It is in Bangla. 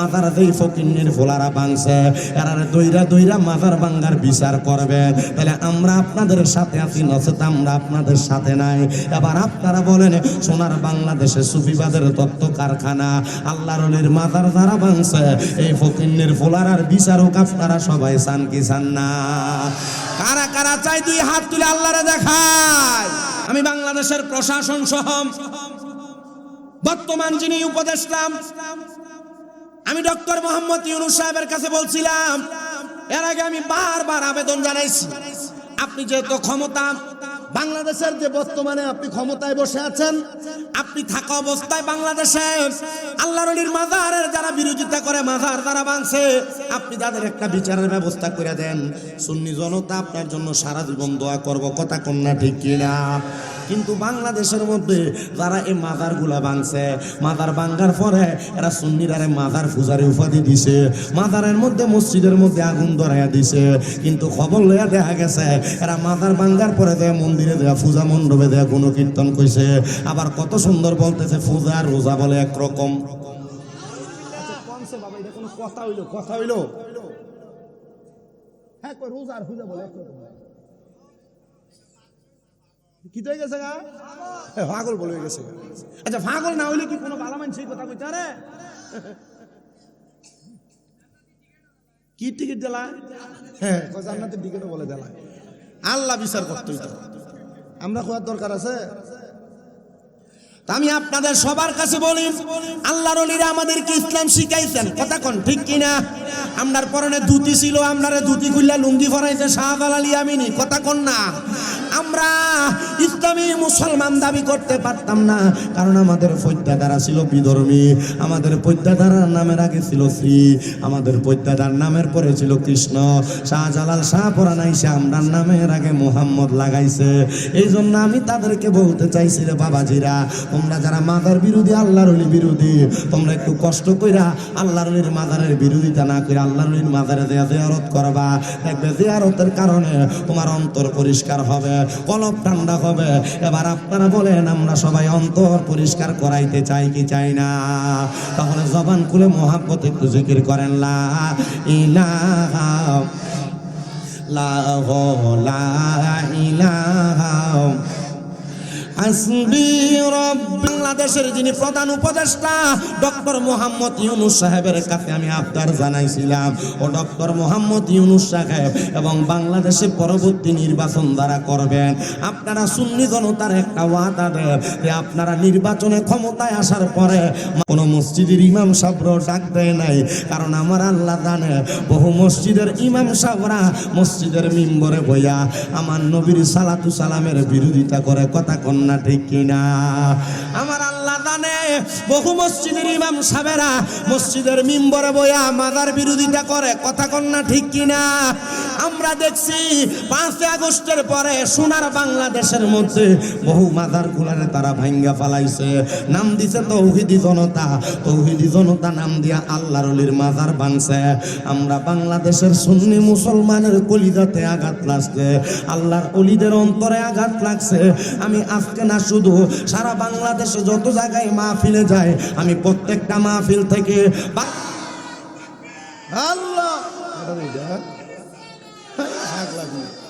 মাথার যেই ফকিন্নির ফোলারা ভাঙছে এরা দইরা দইরা মাথার ভাঙ্গার বিচার করবে। তাহলে আমরা আপনাদের সাথে আছি, নচেত আমরা আপনাদের সাথে নাই। এবার আপনারা বলেন, সোনার বাংলাদেশে সুফিবাদের তত্ত্ব কারখানা, আল্লাহর অলির মাথার যারা ভাঙছে এই ফকিন্নির ফোলারার বিচারক আপনারা সবাই চান কি চান না? কারা কারা চাই দুই হাত তুলে আল্লাহরে দেখায়? আমি বাংলাদেশের প্রশাসন সহ বর্তমান যিনি উপদেষ্টাম আমি ডক্টর মোহাম্মদ ইউনুস সাহেবের কাছে বলছিলাম, এর আগে আমি বারবার আবেদন জানাইছি। আপনি যেহেতু ক্ষমতা বাংলাদেশের যে বর্তমানে আপনি ক্ষমতায় বসে আছেন, আপনি থাকা অবস্থায় বাংলাদেশে আল্লাহর অলির মাজারের যারা বিরোধিতা করে মাজার যারা ভাঙছে আপনি তাদের একটা বিচারের ব্যবস্থা করে দেন। সুন্নি জনতা আপনার জন্য সারা জীবন দোয়া করব, কথা কন্যা ঠিক কিনা? কিন্তু বাংলাদেশের মধ্যে যারা এই মাজারগুলা ভাঙছে মাজার ভাঙ্গার পরে এরা সুন্নিরারে মাজার পূজারে উপাধি দিছে, মাজারের মধ্যে মসজিদের মধ্যে আগুন ধরাইয়া দিছে। কিন্তু খবর লইয়া দেখা গেছে, এরা মাজার ভাঙ্গার পরে দেয়া মন্দিরে দেয়া, পূজা মণ্ডপে দেয়া কোনো কীর্তন কইছে। আবার কত সুন্দর বলতেছে, পূজা রোজা বলে একরকম। কি কোনো কথা কি টিকিট দিলা? হ্যাঁ জান্নাতের টিকিটও বলে দিলা। আল্লাহ বিচার করতেই তো আমরা খোয়ার দরকার আছে? আমি আপনাদের সবার কাছে বলি, আল্লাহর অলিরা আমাদেরকে ইসলাম শিখাইছেন। কথা কোন ঠিক কিনা? আমরার পরনে ধুতি ছিল আমরারে ধুতি খুললা লুঙ্গি ফরাইছে শাহজাল আলী আমিনি কথা কোন না। আমরা ইসলামী মুসলমান দাবি করতে পারতাম না, কারণ আমাদের পৈত্যাদারা ছিল বিধর্মী। আমাদের পৈত্যাদারার নামের আগে ছিল শ্রী, আমাদের পৈত্যাদার নামের পরে ছিল কৃষ্ণ। শাহজালাল শাহ পরানাইছে আমরার নামের আগে মোহাম্মদ লাগাইছে। এই জন্য আমি তাদেরকে বলতে চাইছি রে বাবাজিরা, তোমরা যারা মাদার বিরোধী, আল্লাহর বিরোধী, তোমরা একটু কষ্ট কইরা আল্লাহর মাদারের বিরোধিতা না করে আল্লাহর মাদারে দেয়া জিয়ারত করবা। দেখবে জিয়ারতের কারণে তোমার অন্তর পরিষ্কার হবে, কলব ঠান্ডা হবে। এবার আপনারা বলেন, আমরা সবাই অন্তর পরিষ্কার করাইতে চাই কি চাই না? তাহলে জবান খুলে মহাব্বত একটু জিকির করেন, লা ইলাহা লা ইলাহা। বাংলাদেশের যিনি প্রধান উপদেষ্টা, ডক্টর মোহাম্মদ ইউনুস সাহেবের কাছে আমি আবদার জানাইছিলাম। ও ডক্টর মোহাম্মদ ইউনুস সাহেব এবং বাংলাদেশে পরবর্তী নির্বাচন দ্বারা করবেন, আপনারা সুন্নি জনতার একটা ওয়াদা দেন যে আপনারা নির্বাচনে ক্ষমতায় আসার পরে কোনো মসজিদের ইমাম সাহেবরাও ডাক দেয় নাই। কারণ আমার আল্লাহ জানে, বহু মসজিদের ইমাম সাহেবরা মসজিদের মিম্বরে বইয়া আমার নবীর সালাতু সালামের বিরোধিতা করে কথা কন্যা ঠিক কিনা? আমার আল্লাহ জানে, বহু মসজিদের ইমাম সাহেবেরা মসজিদের মিম্বরে বয়া মাদার বিরোধিতা করে, কথা কন্যা ঠিক কিনা? আমরা দেখছি পাঁচই আগস্টের পরে সোনার বাংলাদেশের মধ্যে বহু মাদার গুলারে তারা ভাঙ্গা ফালাইছে। নাম দিছে তৌহিদি জনতা। তৌহিদি জনতা নাম দিয়া আল্লাহর অলির মাজার ভাঙছে আমরা বাংলাদেশের সুন্নি মুসলমানের কলিজাতে আঘাত লাগছে। আল্লাহর অলিদের অন্তরে আঘাত লাগছে। আমি আজকে না শুধু সারা বাংলাদেশে যত জায়গায় মাহফিলে যায় আমি প্রত্যেকটা মাহফিল থেকে আল্লাহ! আগ লাগবে